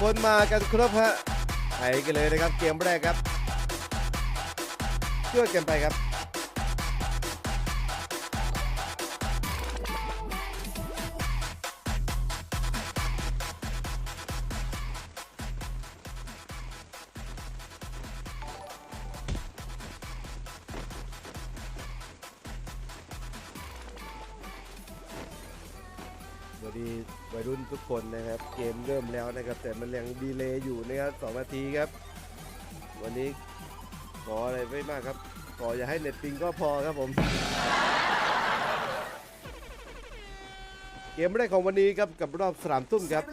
คนมากันครบฮะไปกันเลยนะครับเกมแรกครับช่วยกันไปครับ วัสดีวัยรุ่นทุกคนนะครับ เกมเริ่มแล้วนะครับ แต่มันยังดีเลย์อยู่นะครับสองนาทีครับ วันนี้ขออะไรไม่มากครับ ขออย่าให้เน็ตปิงก็พอครับผม เกมแรกของวันนี้ครับกับรอบสามทุ่มครับ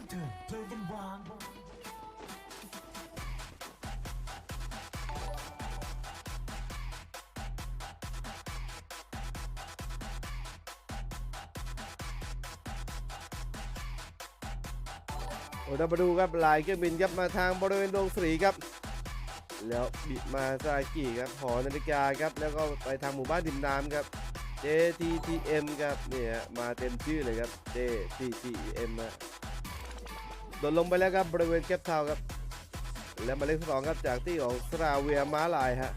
เรามาดูครับลายเครื่องบินครับมาทางบริเวณดวงสรีครับ แล้วบิดมาซากิครับหอนาฬิกาครับแล้วก็ไปทางหมู่บ้านดิมน้ำครับ JTTM ครับเนี่ยมาเต็มชื่อเลยครับ JTTM นะโดนลงไปแล้วครับบริเวณแคปทาวครับ แล้วมาเลขสองครับจากที่ของสราเวียม้าลายฮะ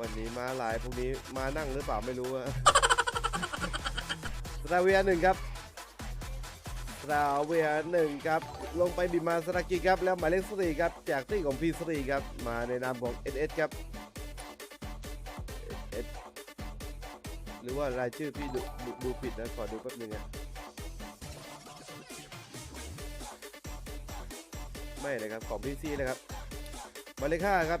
วันนี้ม้าลายพวกนี้มานั่งหรือเปล่าไม่รู้อะสราเวียหนึ่งครับ ราเวียหนึ่งครับ ลงไปบิมาสรากิครับ แล้วหมายเลขสี่ครับ จากที่ของพีสรีครับ มาในนามของ SS ครับ SS หรือว่ารายชื่อพี่ดูดูผิดนะ ขอดูแป๊บนึงอะไม่นะครับ ของพี่ซีนะครับหมายเลขห้าครับ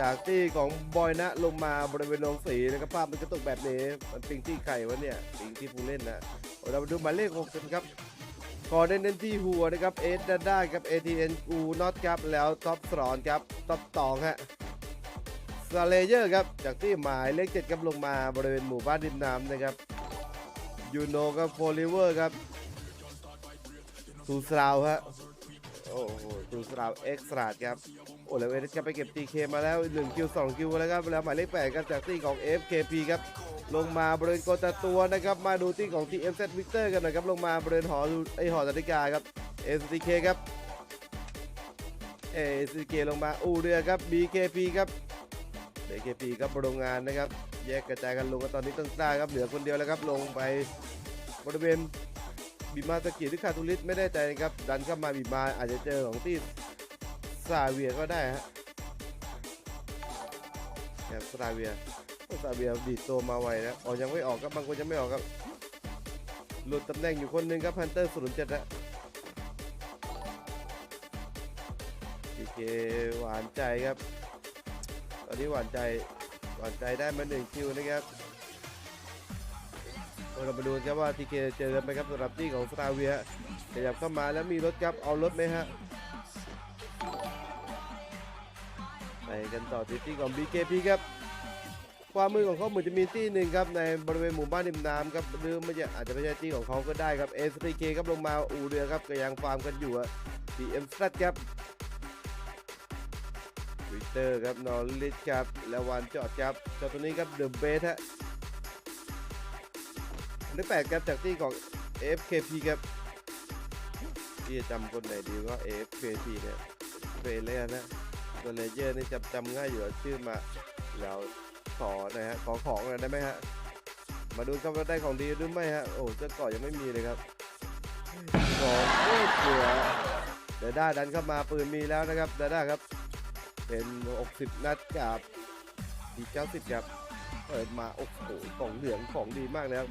จากที่ของบอยนะลงมาบริเวณโรงสีนะครับภาพมันกระตุกแบบนี้ มันปิงที่ไข่วะเนี่ยปิงที่ผู้เล่นนะเรามาดูหมายเลขหกกันครับ ก่อนเน้นที่หัวนะครับเอสด้านได้ครับ ATN กูน็อตครับแล้วท็อปสรอนครับท็อปตองฮะสเลเยอร์ครับจากที่หมายเลขเจ็ดครับลงมาบริเวณหมู่บ้านดินน้ำนะครับยูโนกับโฟลิเวอร์ครับตูสราวฮะโอ้โหตูสราวเอ็กซ์ตร้าครับโอ้แล้วเอสจะไปเก็บ TK มาแล้ว1คิว2คิวแล้วครับแล้วหมายเลข8ครับจากที่ของ FKP ครับ ลงมาบริเวณโกตาตัวนะครับ มาดูที่ของ TMZ Victor กันหน่อยครับ ลงมาบริเวณหอไอหอนาฬิกาครับ STK ครับ STK ลงมาอูเรือครับ BKP ครับ BKP ครับโรงงานนะครับ แยกกระจายกันลงกันตอนนี้ตั้งตาครับเหลือคนเดียวแล้วครับ ลงไปบริเวณบีมาสกิหรือคาทูลิสไม่แน่ใจนะครับ ดันเข้ามาบีมาอาจจะเจอของที่ซาเวียก็ได้ฮะแอบซาเวีย ซาเบียดีดตัวมาไวนะออกยังไม่ออกครับบางคนยังไม่ออกครับหลุดตำแหน่งอยู่คนหนึ่งครับพันเตอร์ศูนย์เจ็ดนะดีเคหวานใจครับ ตอนนี้หวานใจหวานใจได้มาหนึ่งคิวนะครับเรามาดูนครับว่าทีเคเจอไหมครับสำหรับที่ของสตาร์เวียขยับเข้ามาแล้วมีรถครับเอารถไหมฮะไปกันต่อที่ที่ของ BKP ครับ ความมือของเขาเหมือนจะมีที่หนึ่งครับในบริเวณหมู่บ้านริมน้ำครับหรือไม่ใช่อาจจะไม่ใช่ที่ของเขาก็ได้ครับ STK ครับลงมาอูเรือครับก็ยังฟาร์มกันอยู่อะ DM s t a t ครับวิเตอร์ครับนอร์ลิสครับแล้ววันจอดครับจอดตัวนี้ครับเดอะเบสฮะเลขแปดครับจากที่ของ FKP ครับที่จะจำคนไหนดีก็ FKP เนี่ยเฟรเล่นะตัวเลเยอร์นี่จำจำง่ายอยู่ชื่อมาแล้ว ขอหน่อยฮะขอของหน่อยได้ไหมฮะมาดูครับว่าได้ของดีหรือไม่ฮะโอ้เจ้าก่อยังไม่มีเลยครับของโคตรเสือเดด้าดันเข้ามาปืนมีแล้วนะครับเดด้าครับ เป็น 60 นัดกับดี90ครับเปิดมาโอ้โหของเหลืองของดีมากแล้ว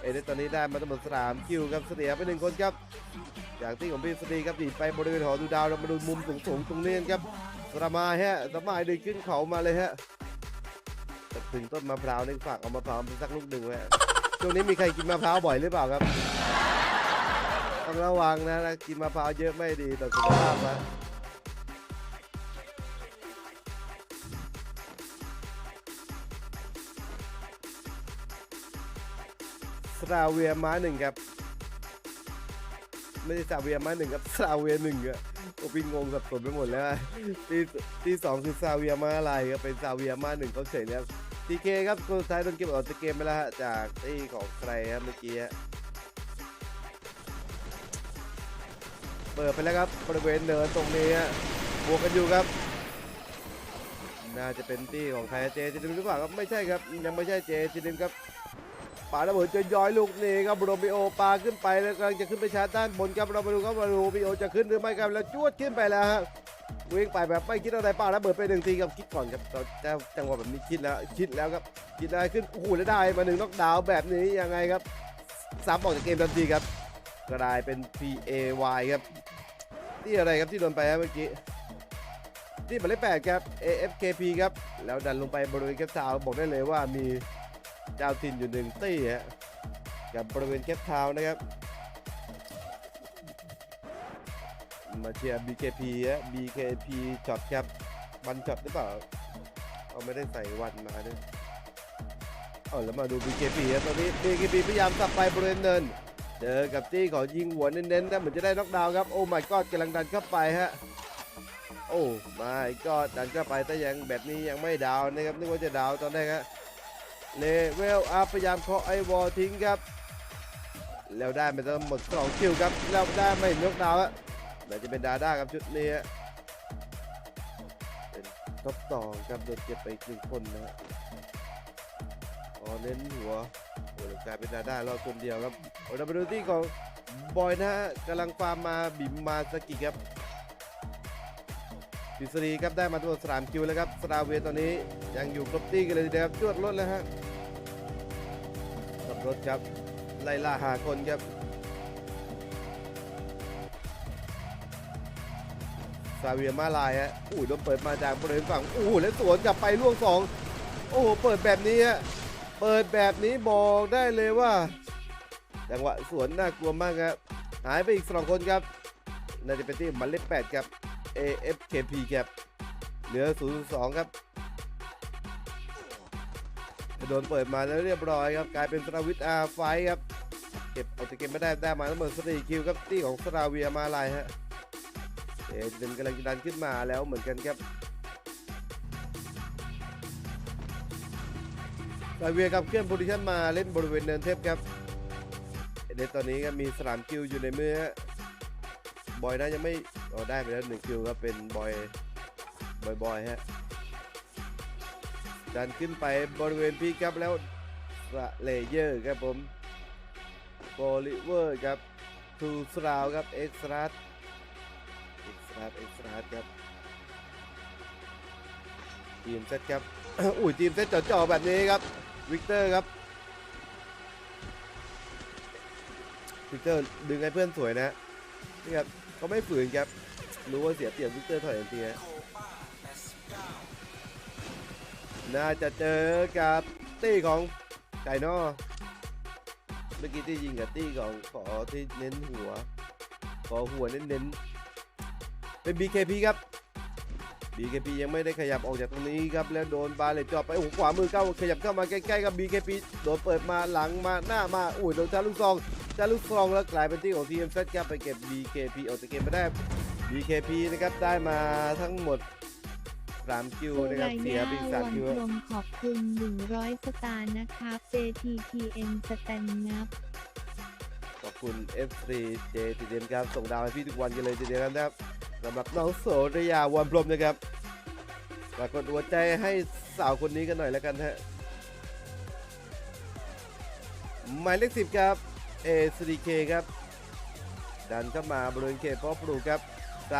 เอเดตอนนี้ได้มาทั้งหมดสามคิวครับเสียไปหนึ่งคนครับจากที่ของพี่สตีครับดีไปบริเวณหอดูดาวเรามาดูมุมสูงๆตรงนี้นครับสรามาฮะสมาดึงขึ้นเขามาเลยฮะ ถึงต้นมะพร้าวนี่ฝากเอามะพร้าวไปสักลูกหนึ่งไว้ช่วงนี้มีใครกินมะพร้าวบ่อยหรือเปล่าครับต้องระวังนะนะกินมะพร้าวเยอะไม่ดีต่อสุขภาพนะสราเวียม้าหนึ่งครับ ไม่ใช่สราเวียม้าหนึ่งครับสราเวียหนึ่งอะโอ้พี่งงสับสนไปหมดแล้วที่ที่สองคือซาเวียม้าอะไรครับเป็นซาเวียม้าหนึ่งเขาเฉยแล้ว ทีเคครับคนสุดท้ายโดนเก็บออกจากเกมไปแล้วฮะจากที่ของใครครับเมื่อกี้เปิดไปแล้วครับบริเวณเนินตรงนี้ฮะบวกกันอยู่ครับ น่าจะเป็นตี้ของใครเจจิดิมหรือเปล่าครับไม่ใช่ครับ ยังไม่ใช่เจจิดิมครับปาระเบิดจะย้อยลูกนี้ครับโรมิโอปาขึ้นไปแล้วกำลังจะขึ้นไปชาร์จด้านบนครับเรามาดูครับว่าโรมิโอจะขึ้นหรือไม่ครับแล้วจวดขึ้นไปแล้วฮะ วิ่งไปแบบไม่คิดอะไรปาระเบิดไปหนึ่งทีครับคิดก่อนครับตอนเจ้าจังหวะแบบนี้คิดแล้วคิดแล้วครับคิดอะไรขึ้นโอ้โหแล้วได้มาหนึ่งน็อกดาวแบบนี้ยังไงครับสามออกจากเกมทันทีครับกลายเป็น P A Y ครับที่อะไรครับที่โดนไปครับเมื่อกี้ที่หมายเลขแปดครับ AFKP ครับแล้วดันลงไปบริเวณแคปทาวบอกได้เลยว่ามีเจ้าถิ่นอยู่หนึ่งตี้ฮะกับบริเวณแคปทาวนะครับ มาเชียร์ BKP ฮะ BKP ช็อตครับวันช็อตหรือเปล่าเอาไม่ได้ใส่วันมาด้วยเอาแล้วมาดู BKP ฮะตอนนี้ BKP พยายามสับไปบริเวณเนินเจอกับจี้ขอยิงหัวเน้นๆแต่เหมือนจะได้น็อกดาวน์ครับโอ้ my god กำลังดันเข้าไปฮะโอ้ไม่ก็ดันเข้าไปแต่ยังแบบนี้ยังไม่ดาวนะครับนึกว่าจะดาวตอนแรกฮะเลเวลอัพพยายามเคาะไอวอลทิ้งครับแล้วได้ไปทั้งหมดสองคิวครับแล้วได้ไม่ยกดาวน์ฮะ น่าจะเป็นดาด้าครับชุดนี้เป็นท็อปสองครับโดนเก็บไปอีกหนึ่งคนนะฮะอ๋อเน้นหัวโอ้แล้วกลายเป็นดาด้ารอบคนเดียวครับโอ้เราไปดูที่ของบอยนะฮะกำลังฟาร์มมาบิมมาสกิครับดิสรีครับได้มาตัวสามคิวแล้วครับสตาร์เวย์ตอนนี้ยังอยู่ครบตี้กันเลยทีเดียวครับจวดรถแล้วฮะขับรถครับไล่ล่าหาคนครับ เวียมาลายฮะอู้ยโดนเปิดมาจากบริเวณฝั่งอู้แล้วสวนกลับไปล่วงสองโอ้โหเปิดแบบนี้ฮะเปิดแบบนี้บอกได้เลยว่าจังหวะสวนน่ากลัวมากครับหายไปอีกสองคนครับน่าจะเป็นที่หมันเล็กแปดครับ AFKP ครับเหลือ 0.2 ครับโดนเปิดมาแล้วเรียบร้อยครับกลายเป็นสราวิทอาไฟครับ เก็บเอาตัวเกมไม่ได้ได้มาทั้งหมดสี่คิวครับที่ของสราเวียมาลายฮะ เอเดนกำลังจะดันขึ้นมาแล้วเหมือนกันครับสราเวียครับเคลื่อนโพซิชันมาเล่นบริเวณเนินเทพครับเดนตอนนี้ก็มีสนามคิวอยู่ในมือบอยน่าจะไม่อ๋อได้ไปแล้วหนึ่งคิวครับเป็นบอยบอยบอยฮะดันขึ้นไปบริเวณพีคครับแล้วเลเยอร์ครับผมโบลิเวอร์ครับทูสราวครับเอ็กซ์รัส เอ็กซ์รัสเอ็กซ์รัสครับทีมเซตครับ อุ้ยทีมเซตจ่อๆแบบนี้ครับ วิกเตอร์ครับ วิกเตอร์ดึงให้เพื่อนสวยนะฮะนี่ครับเขาไม่ฝืนครับ รู้ว่าเสียเปรียบวิกเตอร์ถอยทันทีฮะน่าจะเจอกับตี้ของไก่นอเมื่อกี้ที่ยิงกับตี้ของขอที่เน้นหัว ขอหัวเน้นๆ เป็น BKP ครับ BKP ยังไม่ได้ขยับออกจากตรงนี้ครับ แล้วโดนบาเลตจอบไปโอ้โหขวามือเข้าขยับเข้ามาใกล้ๆกับ BKP โดนเปิดมาหลังมาหน้ามาอุ้ยโดนจารุกซองจารุกซองแล้วกลายเป็นที่ของ TMZ ครับไปเก็บ BKP ออกจากเกมไปได้ BKP นะครับได้มาทั้งหมด3คิวนะครับเสียไปอีกวั3คิวพรหมขอบคุณ100สตาร์นะครับ JTTN สแตนนับขอบคุณ F3 J ทีเดียมครับส่งดาวให้พี่ทุกวันกันเลยทีเดียวนะครับ สำหรับน้องโสรยาวันพรมนะครับฝากกดหัวใจให้สาวคนนี้กันหน่อยแล้วกันฮะหมายเลข10ครับ A3K คครับ ดันเข้ามาบริเวณเขตพ่อปลูกครับ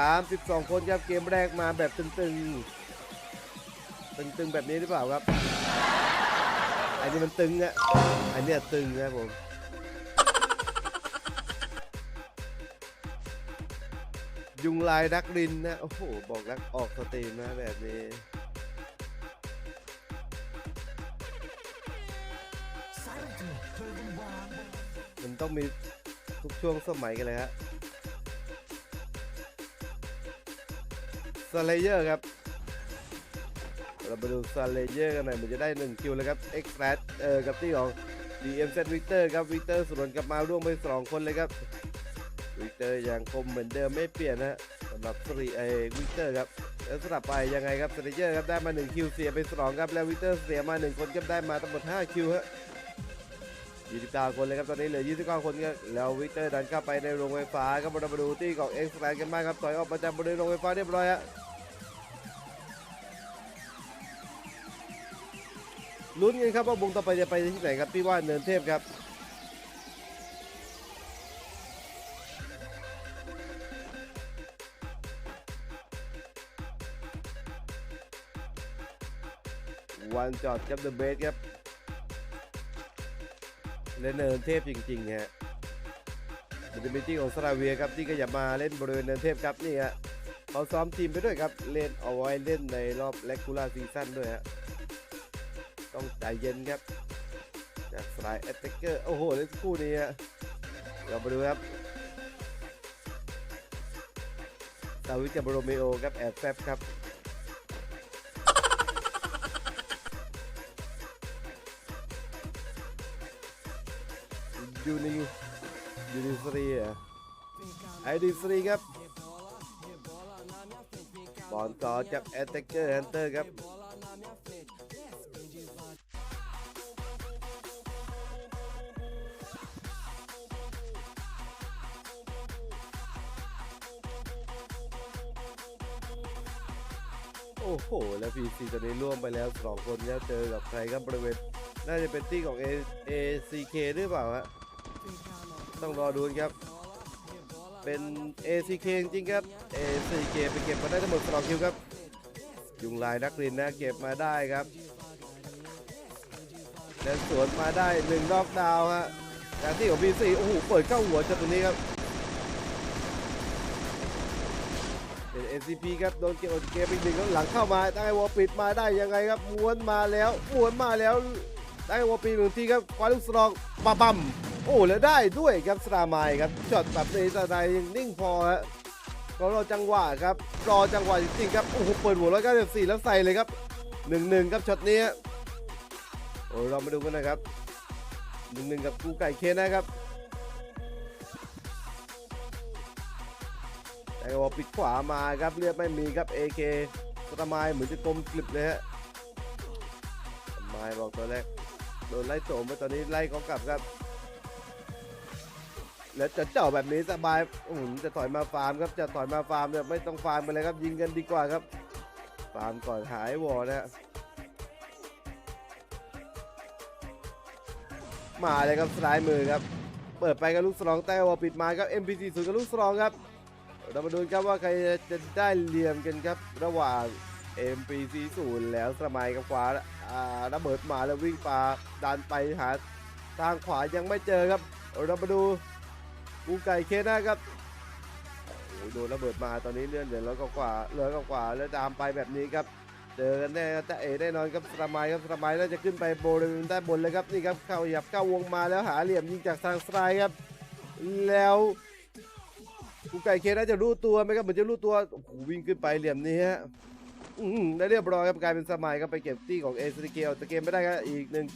32 คนครับเกมแรกมาแบบตึงๆ ตึงๆ แบบนี้หรือเปล่าครับ อันนี้มันตึงอะอันนี้ตึงนะผม ยุงลายรักรินนะ โอ้โห บอกรักออกสตรีมนะแบบนี้ มันต้องมีทุกช่วงสมัยกันเลยฮะสเลเยอร์ครับ เรามาดูสเลเยอร์กันหน่อย มันจะได้ 1 คิวเลยครับ เอ็กซ์แรดเออ กับที่ของ DMZ Victor ครับ Victor สวนกลับมาร่วมไป 2 คนเลยครับ วิกเตอร์ยังคมเหมือนเดิมไม่เปลี่ยนนะฮะสำหรับสรีไอวิกเตอร์ครับแล้วสลับไปยังไงครับสเตเยอร์ครับได้มา1คิวเสียไป2ครับแล้ววิกเตอร์เสียมา 1 คนก็ได้มาทั้งหมด5คิวฮะ29 คนเลยครับตอนนี้เหลือ 29 คนครับแล้ววิกเตอร์ดันเข้าไปในโรงไฟฟ้าครับมาดูที่ของเอ็กซ์แลนกันบ้างครับถอยออกมาจากบริเวณโรงไฟฟ้าเรียบร้อยฮะลุ้นกันครับว่าวงต่อไปจะไปที่ไหนครับพี่ว่าเนินเทพครับ วันจอดกับเดอะเบสครับเล่นเนินเทพจริงๆฮะมันจะเป็นที่ของสราเวียครับที่ก็อย่ามาเล่นบริเวณเนินเทพครับนี่ฮะเขาซ้อมทีมไปด้วยครับ เล่นเอาไว้เล่นในรอบแลกูล่าซีซั่นด้วยฮะต้องใจเย็นครับจากสไลด์แอตแทกเกอร์โอ้โหเล่นคู่นี้ฮะเรามาดูครับดาวิดกับโรเมโอครับแอบแฟบครับ ยูนิยูนิสรีอะไอดีสรีครับบอลต่อจากแอตแทกเกอร์ฮันเตอร์ครับโอ้โห แล้วพีซีตอนนี้ร่วมไปแล้วสองคนแล้วเจอกับใครครับบริเวณ น่าจะเป็นที่ของ A ACK หรือเปล่าฮะ ต้องรอดูครับ เป็น ACK จริงครับ ACK ไปเก็บมาได้ทั้งหมด2คิวครับ ยุงลายนักเรียนนะเก็บมาได้ครับเดินสวนมาได้หนึ่งนอกดาวฮะจากที่ของ B4 โอ้โหเปิดเข้าหัวจากตรงนี้ครับเป็น NCP ครับโดนเก็บออกจากเกมไปหนึ่งแล้วหลังเข้ามาได้วอลปิดมาได้ยังไงครับม้วนมาแล้วม้วนมาแล้วได้วอลปีหนึ่งทีครับคว้าลูกสลองปะบัม โอ้แล้วได้ด้วยครับสตาร์มครับช็อตแบบนี้สตาร์ยังนิ่งพอฮะก็รอจังหวะครับ รอจังหวะจริงๆครับ โอ้โหเปิดหัวร้อยเก้าสิบสี่แล้วใส่เลยครับหนึ่งหนึ่งครับช็อตนี้โอ้เรามาดูกันนะครับหนึ่งหนึ่งกับกูไก่เคนะครับแต่ว่าปิดขวามาครับเลือดไม่มีครับ AK สตาร์มเหมือนจะกลมกลิบเลยฮะสตาร์มบอกตัวแรกโดนไล่โสมมาตอนนี้ไล่เขากลับครับ แล้วจะเจาะแบบนี้สบายโอ้โหจะถอยมาฟาร์มครับ จะถอยมาฟาร์มเนี่ยไม่ต้องฟาร์มไปเลยครับ ยิงกันดีกว่าครับ ฟาร์มก่อนหายวอนะฮะมาเลยครับซ้ายมือครับ เปิดไปกับลูกสลองแต่วอปิดมาครับ MPC ศูนย์กับลูกสลองครับ เรามาดูกันครับว่าใครจะได้เหลี่ยมกันครับ ระหว่าง MPC ศูนย์แล้วสมัยกับขวาอ่าระเบิดมาแล้ววิ่งปาดันไปหาทางขวายังไม่เจอครับ เรามาดู กูไก่เคนะครับโอ้โหโดนระเบิดมาตอนนี้เลื่อนเหลือร้อยกว่าเหลือกว่าแล้วตามไปแบบนี้ครับเจอกันแน่แต่เอแน่นอนครับสมัยครับสมัยน่าจะขึ้นไปบริเวณด้านบนเลยครับนี่ครับเข้าหยับเข้าวงมาแล้วหาเหลี่ยมยิงจากทางสไตร์ครับ แล้วกูไก่เคน่าจะรู้ตัวไหมครับเหมือนจะรู้ตัวโอ้โหวิ่งขึ้นไปเหลี่ยมนี้ฮะอืมได้เรียบร้อยครับกลายเป็นสมัยครับไปเก็บตี้ของเอสติเกลแต่เกมไม่ได้ครับอีกหนึ่ง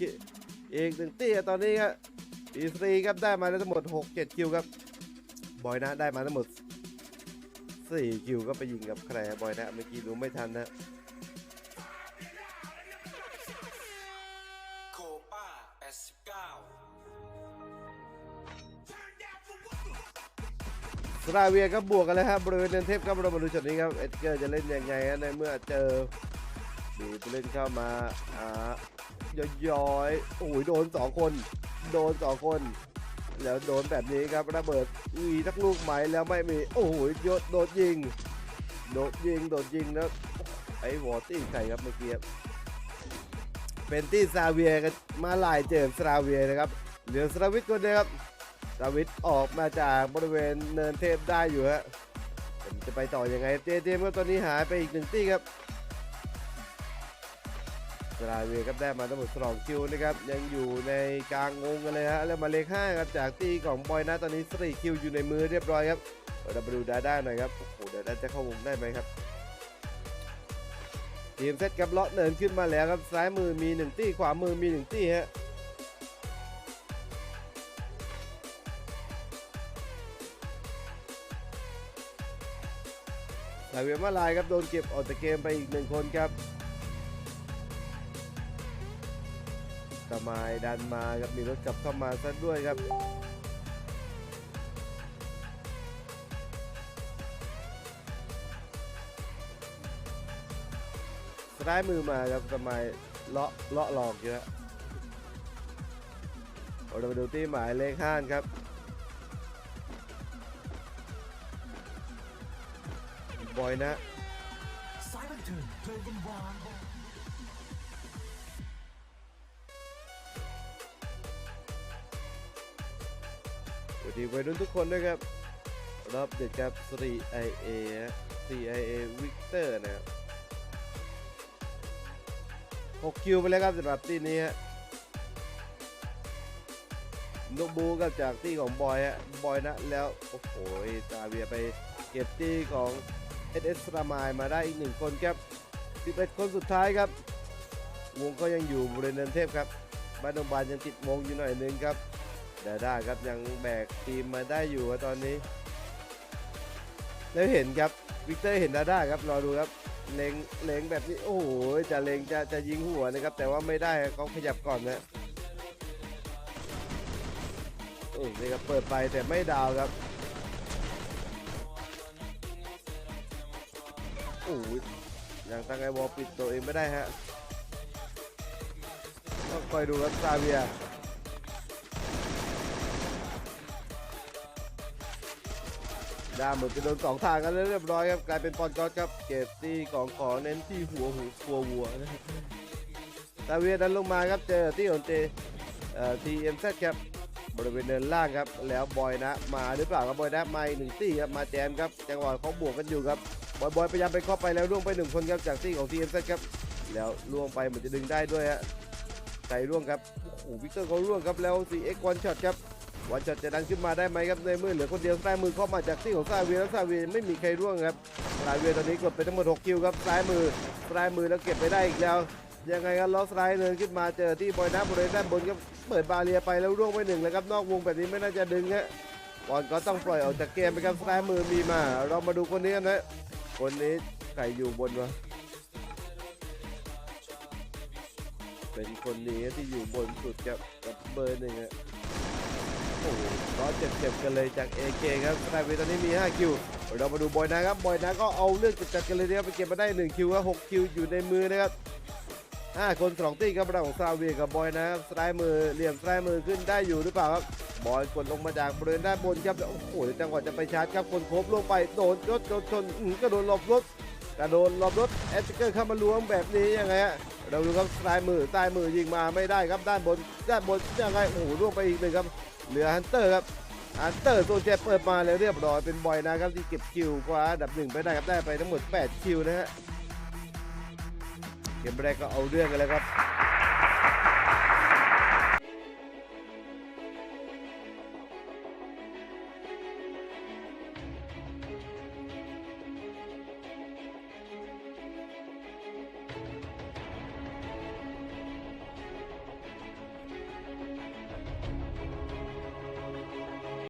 อีกหนึ่งตี้ครับตอนนี้ครับ อีสตีครับได้มาแล้วทั้งหมด 6 7 คิวครับ บอยนะได้มาทั้งหมด 4 คิวก็ไปยิงกับใครบอยนะเมื่อกี้ดูไม่ทันนะโคป้า89สราเวียครับวกกันเลยครับบริเวณเดนเทพครับเรามาดูช็อตนี้ครับเอ็ดเกอร์จะเล่นยังไงในเมื่อเจอดีผู้เล่นเข้ามาอ่า ย้อยๆโอ้ยโดนสองคน โดนสองคน แล้วโดนแบบนี้ครับระเบิดมีทักลูกไหมแล้วไม่มี โอ้โหยนโดดยิง โดดยิง โดดยิงแล้วไอ้วอตี้ใครครับเมื่อกี้เป็นที่ซาเวียกันมาลายเจมส์ซาเวียนะครับ เหลือสราวิทคนเดียวครับสราวิทออกมาจากบริเวณเนินเทพได้อยู่ฮะจะไปต่อยังไงเจเจมก็ตอนนี้หายไปอีกหนึ่งตี้ครับ สราเวียครับได้มาทั้งหมดสองคิวนะครับยังอยู่ในกลางงงกันเลยฮะแล้วมาเลขห้าครับจากตีของบอยนะตอนนี้สี่คิวอยู่ในมือเรียบร้อยครับเรามาดูดาด้าหน่อยครับโอ้โหดาด้าจะเข้าวงได้ไหมครับทีมเซตกับเลาะเนินขึ้นมาแล้วครับซ้ายมือมีหนึ่งตี้ขวามือมีหนึ่งตี้ฮะสายเวียมาลายครับโดนเก็บออกจากเกมไปอีกหนึ่งคนครับ มายดันมาครับมีรถกลับเข้ามาซะด้วยครับซ้ายมือมาครับสมัยเลาะเลาะหลอกอยู่ฮะเรามาดูที่หมายเลขห้าครับบอยนะ ทิงเพลงกันวานสวัสดีวัยรุ่นทุกคนด้วยครับรอบเด็ดครับ 3IA ฮะ 3IA Victor นะครับ6คิวไปแล้วครับสำหรับที่นี้ฮะนกบูกับจากที่ของบอยฮะบอยนะแล้ว โอ้โหตาเวียไปเก็บที่ของ SS สรามายมาได้อีกหนึ่งคนครับ 11 คนสุดท้ายครับ วงก็ยังอยู่บริเวณเนินเทพครับบ้านดงบานยังติดวงอยู่หน่อยนึงครับ ดาด้าครับยังแบกทีมมาได้อยู่ตอนนี้แล้วเห็นครับวิกเตอร์เห็นดาด้าครับรอดูครับเล็งเล็งแบบนี้โอ้โหจะเล็งจะจะยิงหัวนะครับ แต่ว่าไม่ได้เขาขยับก่อนนะโอ้นี่ครับเปิดไปแต่ไม่ดาวครับโอ้ยยังตั้งไอวอลปิดตัวเองไม่ได้ฮะต้องคอยดูครับซาเวีย ด้าเหมือนจะโดนสองทางกันเรียบร้อยครับกลายเป็นปอนก๊อตครับเก็บตีของขอเน้นที่หัวหูฟัววัวนะตาเวียดันลงมาครับเจอที่องเจทีเอ็มแซครับบริเวณเนินล่างครับ แล้วบอยนะมาหรือเปล่าครับบอยนะมาอีกหนึ่งตีครับมาแจมครับจังหวะเขาบวกกันอยู่ครับบอยบอยพยายามไปเข้าไปแล้วล่วงไปหนึ่งคนครับจากตีของทีเอ็มแซครับแล้วล่วงไปเหมือนจะดึงได้ด้วยฮะใส่ร่วงครับโอ้โหวิกเตอร์เขาร่วงครับแล้ว 4x วันช็อตครับ วันช็อตจะดันขึ้นมาได้ไหมครับในมือเหลือคนเดียวซ้มือเข้ามาจากที่ของซาเวียแล้วซาเวียไม่มีใครร่วงครับซาเวียตอนนี้กดไปทั้งหมด6คิวครับซ้ายมือซ้ายมือแล้วเก็บไปได้อีกแล้ว ยังไงครับล้อสไลด์เนินขึ้นมาเจอที่บอยน้ำบริเวณด้านบนครับเปิดบาเรียไปแล้วร่วงไปหนึ่งแล้วครับนอกวงแบบนี้ไม่น่าจะดึงฮะบอลก็ต้องปล่อยออกจากเกมไปครับซ้ายมือมีมา เรามาดูคนนี้กันนะ คนนี้ใครอยู่บนวะเป็นคนนี้ที่อยู่บนสุดครับกับเบอร์หนึ่งฮะ โอ้โหก็เจ็บๆกันเลยจาก AK ครับสไตล์เวตอนนี้มี 5 คิว เรามาดูบอยนะครับบอยนะก็เอาเรื่องจัดๆกันเลยนะครับไปเก็บมาได้ 1 คิวครับ6คิวอยู่ในมือนะครับ5คน2ตีครับเราของซาเวียกับบอยนะครับสไตล์มือเหลี่ยมสไตล์มือขึ้นได้อยู่หรือเปล่าครับบอยกดลงมาจากบริเวณด้านบนครับโอ้โหจังหวะจะไปชาร์จครับคนโคบลงไปโดนรถโดนชนก็โดนหลบรถกระโดนหลบรถแอสติเกอร์เข้ามาล้วงแบบนี้ยังไงฮะเราดูครับซ้ายมือใต้มือยิงมาไม่ได้ครับด้านบนด้านบนยังไงโอ้โหล่วงไปอีกหนึ่งครับ เหลือฮันเตอร์ครับฮันเตอร์โซเจเปิดมาแล้วเรียบร้อยเป็นบอยนะครับที่เก็บคิวกว่าดับหนึ่งไปได้ครับได้ไปทั้งหมด 8 คิวนะฮะเกมแรกก็เอาเรื่องกันแล้วครับ